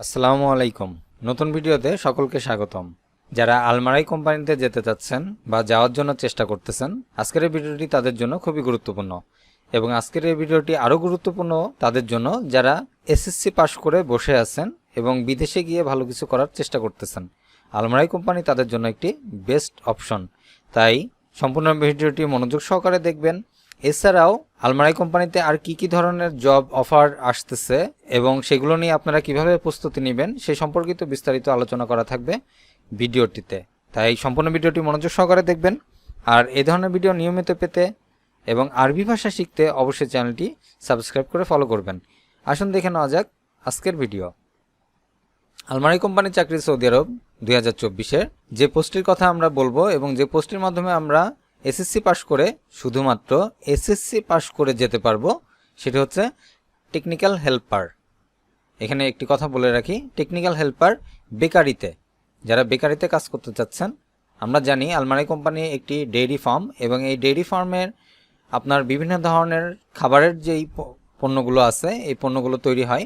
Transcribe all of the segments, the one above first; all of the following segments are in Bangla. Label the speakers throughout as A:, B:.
A: আসসালামু আলাইকুম। নতুন ভিডিওতে সকলকে স্বাগতম। যারা আলমারাই কোম্পানিতে যেতে চাচ্ছেন বা যাওয়ার জন্য চেষ্টা করতেছেন, আজকের এই ভিডিওটি তাদের জন্য খুবই গুরুত্বপূর্ণ এবং আজকের এই ভিডিওটি আরও গুরুত্বপূর্ণ তাদের জন্য যারা এসএসসি পাশ করে বসে আছেন এবং বিদেশে গিয়ে ভালো কিছু করার চেষ্টা করতেছেন। আলমারাই কোম্পানি তাদের জন্য একটি বেস্ট অপশন তাই সম্পূর্ণ ভিডিওটি মনোযোগ সহকারে দেখবেন এছাড়াও আলমারাই কোম্পানিতে আর কি কি ধরনের জব অফার আসতেছে এবং সেগুলো নিয়ে আপনারা কীভাবে প্রস্তুতি নেবেন সে সম্পর্কিত বিস্তারিত আলোচনা করা থাকবে ভিডিওটিতে। তাই সম্পূর্ণ ভিডিওটি মনোযোগ সহকারে দেখবেন। আর এ ধরনের ভিডিও নিয়মিত পেতে এবং আরবি ভাষা শিখতে অবশ্যই চ্যানেলটি সাবস্ক্রাইব করে ফলো করবেন। আসুন দেখে নেওয়া যাক আজকের ভিডিও। আলমারি কোম্পানি চাকরি সৌদি আরব দুই হাজার যে পোস্টের কথা আমরা বলব এবং যে পোস্টের মাধ্যমে আমরা এসএসসি পাশ করে শুধুমাত্র এসএসসি পাশ করে যেতে পারব, সেটি হচ্ছে টেকনিক্যাল হেল্পার এখানে একটি কথা বলে রাখি টেকনিক্যাল হেল্পার বেকারিতে। যারা বেকারিতে কাজ করতে চাচ্ছেন, আমরা জানি আলমারি কোম্পানি একটি ডেইরি ফার্ম এবং এই ডেইরি ফার্মের আপনার বিভিন্ন ধরনের খাবারের যেই পণ্যগুলো আছে, এই পণ্যগুলো তৈরি হয়।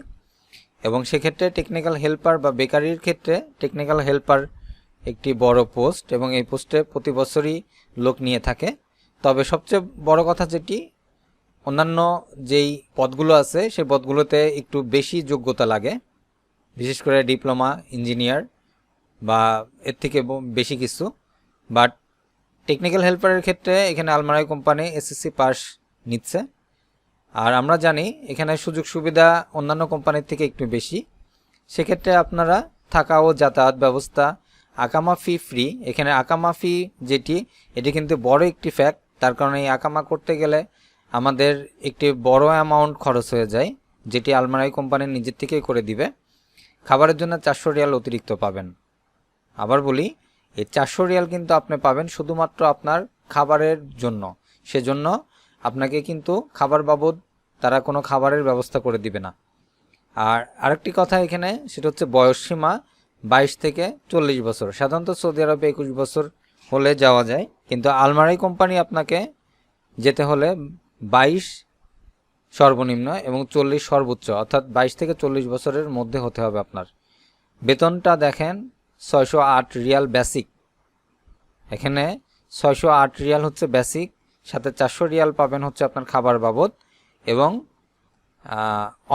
A: এবং সেক্ষেত্রে টেকনিক্যাল হেল্পার বা বেকারির ক্ষেত্রে টেকনিক্যাল হেল্পার একটি বড় পোস্ট এবং এই পোস্টে প্রতি বছরই লোক নিয়ে থাকে। তবে সবচেয়ে বড় কথা যেটি, অন্যান্য যেই পদগুলো আছে সেই পদগুলোতে একটু বেশি যোগ্যতা লাগে। বিশেষ করে ডিপ্লোমা, ইঞ্জিনিয়ার বা এর থেকে বেশি কিছু। বাট টেকনিক্যাল হেল্পারের ক্ষেত্রে এখানে আলমারাই কোম্পানি এসএসসি পাস নিচ্ছে। আর আমরা জানি, এখানে সুযোগ সুবিধা অন্যান্য কোম্পানির থেকে একটু বেশি। সেক্ষেত্রে আপনারা থাকা ও যাতায়াত ব্যবস্থা আকামা ফি ফ্রি এখানে আকামা ফি যেটি, এটি কিন্তু বড় একটি ফ্যাক্ট তার কারণে এই আকামা করতে গেলে আমাদের একটি বড় অ্যামাউন্ট খরচ হয়ে যায়, যেটি আলমারাই কোম্পানি নিজের থেকেই করে দিবে। খাবারের জন্য চারশো রিয়াল অতিরিক্ত পাবেন। আবার বলি, এই চারশো রিয়াল কিন্তু আপনি পাবেন শুধুমাত্র আপনার খাবারের জন্য। সেজন্য আপনাকে কিন্তু খাবার বাবদ তারা কোনো খাবারের ব্যবস্থা করে দিবে না। আর আরেকটি কথা এখানে, সেটা হচ্ছে বয়সসীমা। বাইশ থেকে চল্লিশ বছর। সাধারণত সৌদি আরবে একুশ বছর হলে যাওয়া যায়। কিন্তু আলমারাই কোম্পানি আপনাকে যেতে হলে বাইশ সর্বনিম্ন এবং চল্লিশ সর্বোচ্চ, অর্থাৎ বাইশ থেকে চল্লিশ বছরের মধ্যে হতে হবে আপনার। বেতনটা দেখেন ছয়শো আট রিয়াল বেসিক। এখানে ছয়শো আট রিয়াল হচ্ছে বেসিক, সাথে চারশো রিয়াল পাবেন হচ্ছে আপনার খাবার বাবদ এবং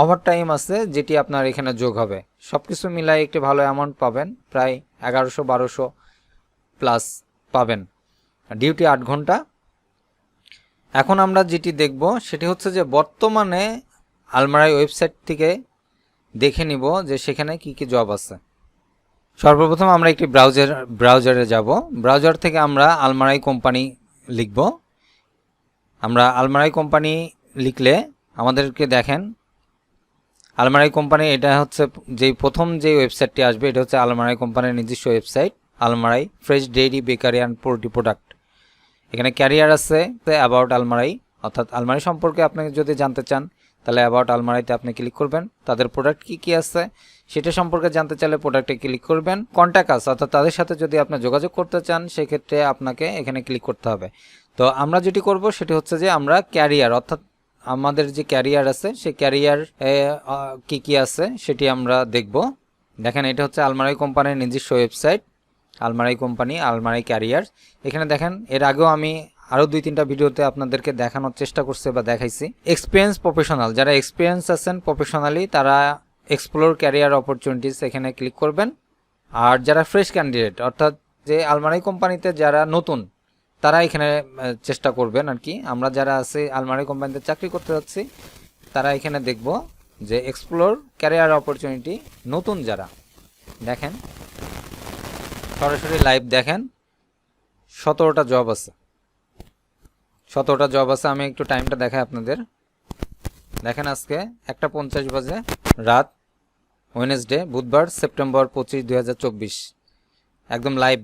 A: ওভার টাইম আছে, যেটি আপনার এখানে যোগ হবে। সব কিছু মিলাই একটি ভালো অ্যামাউন্ট পাবেন, প্রায় এগারোশো বারোশো প্লাস পাবেন। ডিউটি আট ঘণ্টা। এখন আমরা যেটি দেখব, সেটি হচ্ছে যে বর্তমানে আলমারাই ওয়েবসাইট থেকে দেখে নিব যে সেখানে কি কি জব আছে। সর্বপ্রথম আমরা একটি ব্রাউজার ব্রাউজারে যাব। ব্রাউজার থেকে আমরা আলমারাই কোম্পানি লিখব। আমরা আলমারাই কোম্পানি লিখলে আমাদেরকে দেখেন। আলমারাই কোম্পানি, এটা হচ্ছে যেই প্রথম যে ওয়েবসাইটটি আসবে, এটা হচ্ছে আলমারাই কোম্পানির নিজস্ব website Almarai fresh dairy bakery and poultry product. এখানে ক্যারিয়ার আছে অ্যাবাউট আলমারাই অর্থাৎ আলমারি সম্পর্কে আপনি যদি জানতে চান, তাহলে অ্যাবাউট আলমারিতে আপনি ক্লিক করবেন। তাদের প্রোডাক্ট কি কি আছে, সেটা সম্পর্কে জানতে চাইলে প্রোডাক্টে ক্লিক করবেন। কন্ট্যাক্ট আছে, অর্থাৎ তাদের সাথে যদি আপনি যোগাযোগ করতে চান, সেক্ষেত্রে আপনাকে এখানে ক্লিক করতে হবে। তো আমরা যেটি করব, সেটি হচ্ছে যে আমরা ক্যারিয়ার, অর্থাৎ আমাদের যে ক্যারিয়ার আছে সেই ক্যারিয়ার কি কি আছে সেটি আমরা দেখব। দেখেন, এটা হচ্ছে আলমারাই কোম্পানির নিজস্ব website Almarai company Almarai career. এখানে দেখেন, এর আগেও আমি আরও দুই তিনটা ভিডিওতে আপনাদেরকে দেখানোর চেষ্টা করছে বা দেখাইছি। এক্সপিরিয়েন্স প্রফেশনাল যারা এক্সপিরিয়েন্স আছেন প্রফেশনালি তারা এক্সপ্লোর ক্যারিয়ার অপরচুনিটিস এখানে ক্লিক করবেন। আর যারা ফ্রেশ ক্যান্ডিডেট অর্থাৎ যে আলমারাই কোম্পানিতে যারা নতুন তারা এখানে চেষ্টা করবেন আর কি। আমরা যারা আছি, আলমারি কোম্পানিতে চাকরি করতে যাচ্ছি, তারা এখানে দেখব যে এক্সপ্লোর ক্যারিয়ার অপরচুনিটি নতুন যারা। দেখেন, সরাসরি লাইভ দেখেন, সতেরোটা জব আছে। সতেরোটা জব আছে, আমি একটু টাইমটা দেখাই আপনাদের। দেখেন আজকে একটা পঞ্চাশ বাজে রাত ওয়েনেসডে বুধবার সেপ্টেম্বর পঁচিশ, দুই একদম লাইভ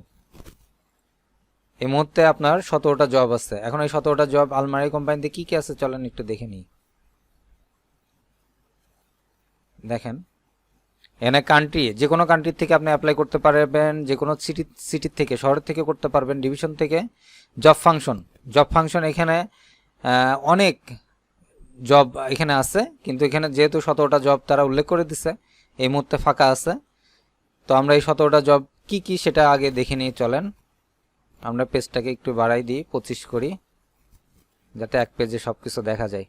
A: এই মুহূর্তে আপনার সতেরোটা জব আছে। এখন এই সতেরোটা জব আলমারি কোম্পানিতে কি কি আছে চলেন একটু দেখে নিই। দেখেন, এখানে কান্ট্রি যে কোনো কান্ট্রির থেকে আপনি অ্যাপ্লাই করতে পারবেন যে কোনো সিটি সিটির থেকে শহরের থেকে করতে পারবেন ডিভিশন থেকে জব ফাংশন জব ফাংশন এখানে অনেক জব এখানে আছে, কিন্তু এখানে যেহেতু সতেরোটা জব তারা উল্লেখ করে দিছে, এই মুহূর্তে ফাঁকা আছে। তো আমরা এই সতেরোটা জব কি কি সেটা আগে দেখে নিয়ে চলেন। আমরা পেজটাকে একটু বাড়াই দিই, পঁচিশ করি, যাতে এক পেজে সব কিছু দেখা যায়।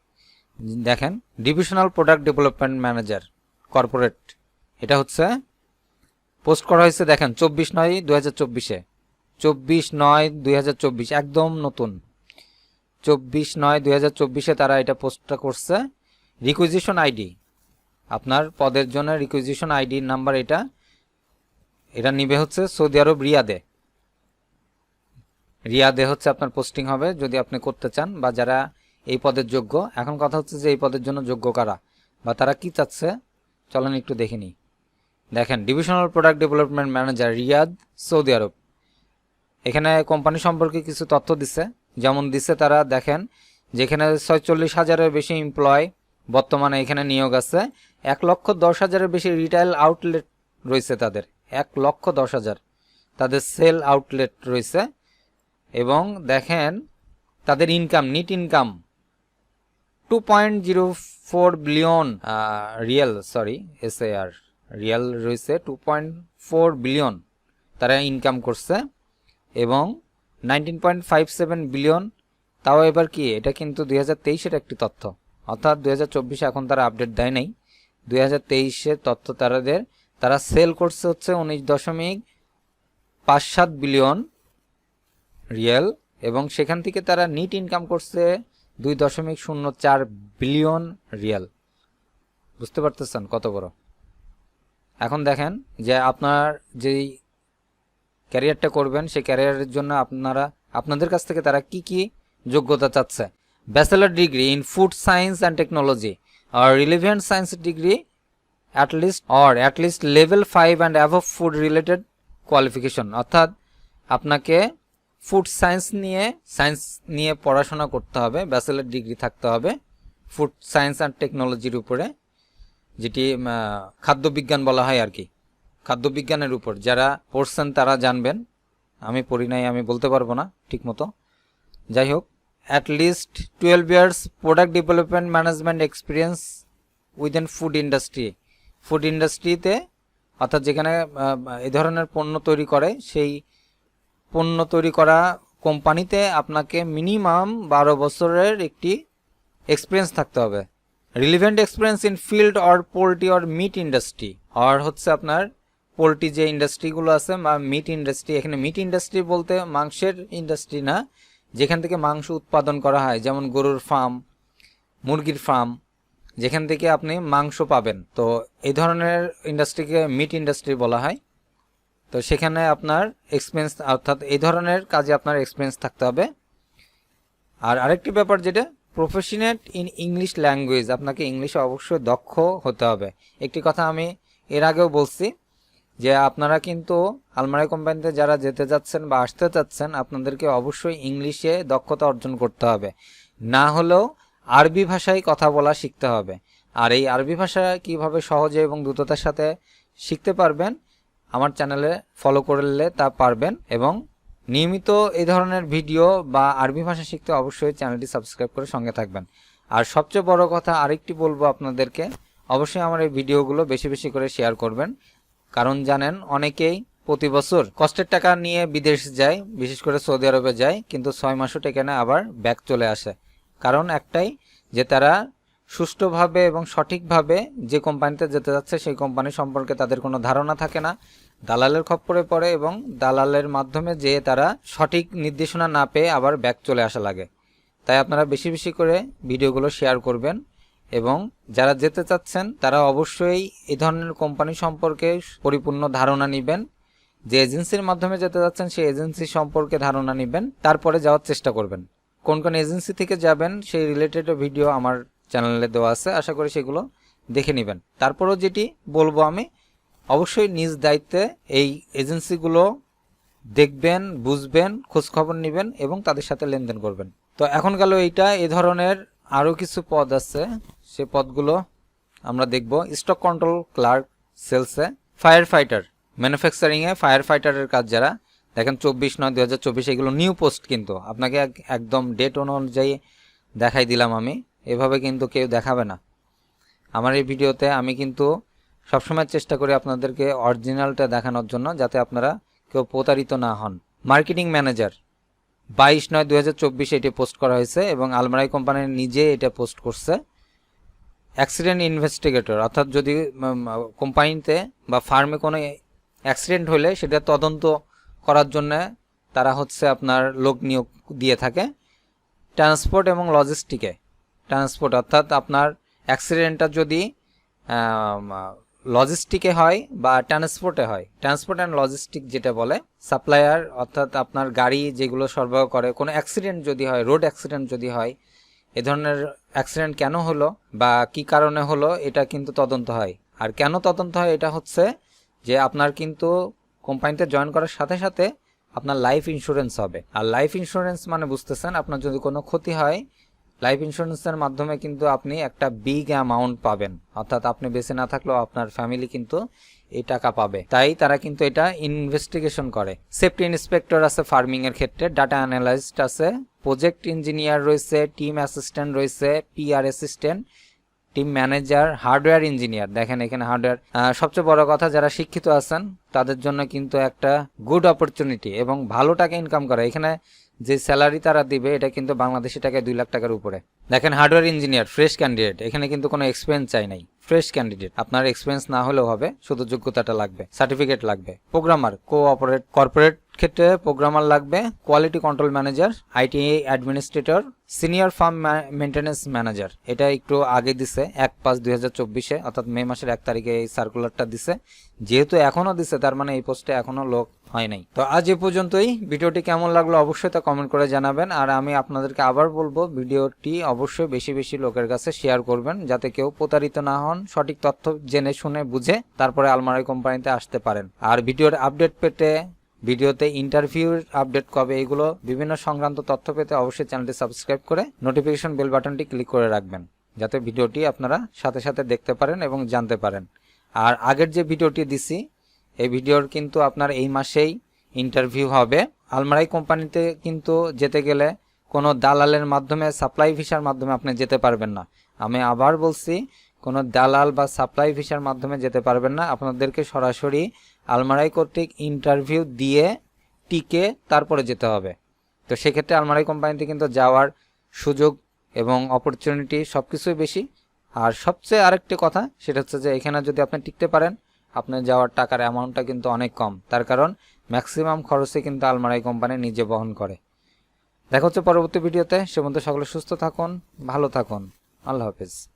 A: দেখেন divisional product development manager corporate এটা হচ্ছে পোস্ট করা হয়েছে, দেখেন, চব্বিশ নয় দু হাজার চব্বিশে চব্বিশ নয়, দুই হাজার চব্বিশ, একদম নতুন। চব্বিশ নয়, দুই হাজার চব্বিশে তারা এটা পোস্টটা করছে। রিকুইজিশন আইডি আপনার পদের জন্য রিকুইজিশন আইডি নাম্বার এটা এটা নিবে হচ্ছে সৌদি আরব রিয়াদে। রিয়াদে হচ্ছে আপনার পোস্টিং হবে, যদি আপনি করতে চান, বা যারা এই পদের যোগ্য, এখন কথা হচ্ছে যে এই পদের জন্য যোগ্য কারা, বা তারা কি চাচ্ছে, চলেন একটু দেখে নিই। দেখেন divisional product development manager Riyadh, Saudi আরব। এখানে কোম্পানি সম্পর্কে কিছু তথ্য দিচ্ছে যেমন দিচ্ছে তারা, দেখেন, যেখানে ছয়চল্লিশ হাজারের বেশি এমপ্লয় বর্তমানে এখানে নিয়োগ আছে, এক লক্ষ দশ হাজারের বেশি রিটেল আউটলেট রয়েছে তাদের, এক লক্ষ দশ হাজার। তাদের সেল আউটলেট রয়েছে এবং দেখেন, তাদের income net income two point zero four billion riyal sorry S R riyal রয়েছে টু পয়েন্ট ফোর বিলিয়ন তারা ইনকাম করছে, এবং nineteen point five seven billion তাও এবার কি, এটা কিন্তু দুই হাজার তেইশের একটি তথ্য। অর্থাৎ দুই হাজার চব্বিশে এখন তারা আপডেট দেয় নাই। দুই হাজার তেইশের তথ্য তারাদের, তারা সেল করছে হচ্ছে উনিশ দশমিক পাঁচ সাত বিলিয়ন রিয়েল এবং সেখান থেকে তারা নিট ইনকাম করছে দুই দশমিক শূন্য চার বিলিয়ন রিয়াল। বুঝতে পারতেছেন কত বড়? এখন দেখেন যে আপনার যেই ক্যারিয়ারটা করবেন, সেই ক্যারিয়ারের জন্য আপনারা, আপনাদের কাছ থেকে তারা কি কি যোগ্যতা চাচ্ছে? Bachelor degree in food science and technology, R relevant science degree at least or at least level five and of food related qualification অর্থাৎ আপনাকে ফুড সায়েন্স নিয়ে সায়েন্স নিয়ে পড়াশোনা করতে হবে ব্যাচেলার ডিগ্রি থাকতে হবে ফুড সায়েন্স অ্যান্ড টেকনোলজির উপরে, যেটি খাদ্যবিজ্ঞান বলা হয় আর কি খাদ্যবিজ্ঞানের উপর, যারা পড়ছেন তারা জানবেন। আমি পড়ি নাই, আমি বলতে পারব না ঠিক মতো যাই হোক at least twelve years product development management experience within food industry food ইন্ডাস্ট্রিতে অর্থাৎ যেখানে এই ধরনের পণ্য তৈরি করে, সেই পণ্য তৈরি করা কোম্পানিতে আপনাকে মিনিমাম বারো বছরের একটি এক্সপিরিয়েন্স থাকতে হবে। Relevant experience in field or poultry or meat industry আর হচ্ছে আপনার পোলট্রি যে ইন্ডাস্ট্রিগুলো আছে বা মিট ইন্ডাস্ট্রি এখানে মিট ইন্ডাস্ট্রি বলতে মাংসের ইন্ডাস্ট্রি না, যেখান থেকে মাংস উৎপাদন করা হয়, যেমন গরুর ফার্ম মুরগির ফার্ম যেখান থেকে আপনি মাংস পাবেন। তো এই ধরনের ইন্ডাস্ট্রিকে মিট ইন্ডাস্ট্রি বলা হয়। তো সেখানে আপনার এক্সপিরিয়েন্স অর্থাৎ এই ধরনের কাজে আপনার এক্সপিরিয়েন্স থাকতে হবে। আর আরেকটি ব্যাপার যেটা প্রফেশনেট ইন ইংলিশ ল্যাঙ্গুয়েজ আপনাকে ইংলিশে অবশ্যই দক্ষ হতে হবে। একটি কথা আমি এর আগেও বলছি, যে আপনারা কিন্তু আলমারি কোম্পানিতে যারা যেতে যাচ্ছেন বা আসতে চাচ্ছেন আপনাদেরকে অবশ্যই ইংলিশে দক্ষতা অর্জন করতে হবে। না হলেও আরবি ভাষায় কথা বলা শিখতে হবে। আর এই আরবি ভাষা কীভাবে সহজে এবং দ্রুততার সাথে শিখতে পারবেন আমার চ্যানেলে ফলো করলে তা পারবেন এবং নিয়মিত এই ধরনের ভিডিও বা আরবি ভাষা শিখতে অবশ্যই চ্যানেলটি সাবস্ক্রাইব করে সঙ্গে থাকবেন। আর সবচেয়ে বড় কথা আরেকটি বলব আপনাদেরকে, অবশ্যই আমার এই ভিডিওগুলো বেশি বেশি করে শেয়ার করবেন। কারণ জানেন, অনেকেই প্রতি বছর কষ্টের টাকা নিয়ে বিদেশ যায়, বিশেষ করে সৌদি আরবে যায়, কিন্তু ছয় মাসও টেকে না, আবার ব্যাক চলে আসে। কারণ একটাই যে তারা সুষ্ঠুভাবে এবং সঠিকভাবে যে কোম্পানিতে যেতে যাচ্ছে, সেই কোম্পানি সম্পর্কে তাদের কোনো ধারণা থাকে না। দালালের খপ্পরে পড়ে এবং দালালের মাধ্যমে যে তারা সঠিক নির্দেশনা না পেয়ে আবার ব্যাক চলে আসা লাগে। তাই আপনারা বেশি বেশি করে ভিডিওগুলো শেয়ার করবেন এবং যারা যেতে চাচ্ছেন, তারা অবশ্যই এই ধরনের কোম্পানি সম্পর্কে পরিপূর্ণ ধারণা নেবেন। যে এজেন্সির মাধ্যমে যেতে যাচ্ছেন, সেই এজেন্সি সম্পর্কে ধারণা নেবেন। তারপরে যাওয়ার চেষ্টা করবেন। কোন কোন এজেন্সি থেকে যাবেন, সেই রিলেটেড ভিডিও আমার চ্যানেলে দেওয়া আছে, আশা করি সেগুলো দেখে নেবেন। তারপরেও যেটি বলব আমি, অবশ্যই নিজ দায়িত্বে এই এজেন্সিগুলো দেখবেন, বুঝবেন, খোঁজখবর নেবেন এবং তাদের সাথে লেনদেন করবেন। তো এখন গেল এইটা, এ ধরনের আরও কিছু পদ আছে, সে পদগুলো আমরা দেখব। স্টক কন্ট্রোল ক্লার্ক সেলসে ফায়ার ফাইটার ম্যানুফ্যাকচারিংয়ে ফায়ার ফাইটারের কাজ যারা, দেখেন চব্বিশ নয় দু হাজার এগুলো নিউ পোস্ট কিন্তু। আপনাকে এক- একদম ডেট অনুযায়ী দেখাই দিলাম আমি। এভাবে কিন্তু কেউ দেখাবে না। আমার এই ভিডিওতে আমি কিন্তু সবসময় চেষ্টা করি আপনাদেরকে অরিজিনালটা দেখানোর জন্য যাতে আপনারা কেউ প্রতারিত না হন। মার্কেটিং ম্যানেজার, বাইশ নয় দু হাজার চব্বিশে এটি পোস্ট করা হয়েছে এবং আলমারাই কোম্পানি নিজে এটা পোস্ট করছে। অ্যাক্সিডেন্ট ইনভেস্টিগেটর, অর্থাৎ যদি কোম্পানিতে বা ফার্মে কোনো অ্যাক্সিডেন্ট হলে সেটা তদন্ত করার জন্য তারা হচ্ছে আপনার লোক নিয়োগ দিয়ে থাকে। ট্রান্সপোর্ট এবং লজিস্টিকে। ট্রান্সপোর্ট অর্থাৎ আপনার অ্যাক্সিডেন্টটা যদি লজিস্টিকে হয় বা ট্রান্সপোর্টে হয় ট্রান্সপোর্ট অ্যান্ড লজিস্টিক যেটা বলে সাপ্লায়ার অর্থাৎ আপনার গাড়ি যেগুলো সরবরাহ করে, কোনো অ্যাক্সিডেন্ট যদি হয় রোড অ্যাক্সিডেন্ট যদি হয়, এ ধরনের অ্যাক্সিডেন্ট কেন হলো বা কি কারণে হলো, এটা কিন্তু তদন্ত হয়। আর কেন তদন্ত হয়, এটা হচ্ছে যে আপনার কিন্তু কোম্পানিতে জয়েন করার সাথে সাথে আপনার লাইফ ইন্স্যুরেন্স হবে। আর লাইফ ইন্স্যুরেন্স মানে বুঝতেছেন, আপনার যদি কোনো ক্ষতি হয় লাইফ ইন্স্যুরেন্সের মাধ্যমে কিন্তু আপনি একটা বিগ অ্যামাউন্ট পাবেন। অর্থাৎ আপনি বেঁচে না থাকলেও আপনার ফ্যামিলি কিন্তু এই টাকা পাবে। তাই তারা কিন্তু এটা ইনভেস্টিগেশন করে। সেফটি ইন্সপেক্টর আছে ফার্মিং এর ক্ষেত্রে ডাটা অ্যানালাইস্ট আছে প্রজেক্ট ইঞ্জিনিয়ার রয়েছে টিম অ্যাসিস্ট্যান্ট রয়েছে PR assistant team manager hardware engineer দেখেন এখানে হার্ডওয়্যার সবচেয়ে বড় কথা, যারা শিক্ষিত আছেন, তাদের জন্য কিন্তু একটা গুড অপরচুনিটি এবং ভালো টাকা ইনকাম করে। এখানে যে স্যালারি তারা দিবে, এটা কিন্তু বাংলাদেশি টাকায় দুই লাখ টাকার উপরে। দেখেন হার্ডওয়্যার ইঞ্জিনিয়ার ফ্রেশ ক্যান্ডিডেট এখানে কিন্তু কোনো এক্সপিরিয়েন্স চাই নাই। Fresh candidate. আপনার এক্সপিরিয়েন্স না হলেও হবে, শুধু যোগ্যতাটা লাগবে সার্টিফিকেট লাগবে। প্রোগ্রামার কো অপারেট কর্পোরেট ক্ষেত্রে প্রোগ্রামার লাগবে quality control manager IT administrator senior farm maintenance manager এটা একটু আগে দিছে, এক পাঁচ দুই হাজার চব্বিশে, অর্থাৎ মে মাসের এক তারিখে এই সার্কুলারটা দিছে। যেহেতু এখনও দিছে, তার মানে এই পোস্টে এখনও লোক হয় নাই। তো আজ এ পর্যন্তই। ভিডিওটি কেমন লাগল অবশ্যই তা কমেন্ট করে জানাবেন। আর আমি আপনাদেরকে আবার বলব, ভিডিওটি অবশ্যই বেশি বেশি লোকের কাছে শেয়ার করবেন, যাতে কেউ প্রতারিত না হন, সঠিক তথ্য জেনে শুনে বুঝে তারপরে আলমারি কোম্পানিতে আসতে পারেন। আর ভিডিওর আপডেট পেতে, ভিডিওতে ইন্টারভিউর আপডেট কবে এগুলো বিভিন্ন সংক্রান্ত তথ্য পেতে অবশ্যই চ্যানেলটি সাবস্ক্রাইব করে নোটিফিকেশন বেল বাটনটি ক্লিক করে রাখবেন, যাতে ভিডিওটি আপনারা সাথে সাথে দেখতে পারেন এবং জানতে পারেন। আর আগের যে ভিডিওটি দিছি, এই ভিডিওর কিন্তু আপনার এই মাসেই ইন্টারভিউ হবে। আলমারাই কোম্পানিতে কিন্তু যেতে গেলে কোনো দালালের মাধ্যমে, সাপ্লাই ভিসার মাধ্যমে আপনি যেতে পারবেন না। আমি আবার বলছি কোনো দালাল বা সাপ্লাই ভিসার মাধ্যমে যেতে পারবেন না। আপনাদেরকে সরাসরি আলমারাই কর্তৃক ইন্টারভিউ দিয়ে টিকে তারপরে যেতে হবে। তো সেক্ষেত্রে আলমারাই কোম্পানিতে কিন্তু যাওয়ার সুযোগ এবং অপরচুনিটি সব কিছুই বেশি। আর সবচেয়ে আরেকটি কথা, সেটা হচ্ছে যে এখানে যদি আপনি টিকতে পারেন, আপনার যাওয়ার টাকার অ্যামাউন্টটা কিন্তু অনেক কম। তার কারণ ম্যাক্সিমাম খরচে কিন্তু আলমারাই কোম্পানি নিজে বহন করে। দেখা হচ্ছে পরবর্তী ভিডিওতে। সে মধ্যে সকলে সুস্থ থাকুন, ভালো থাকুন। আল্লাহ হাফিজ।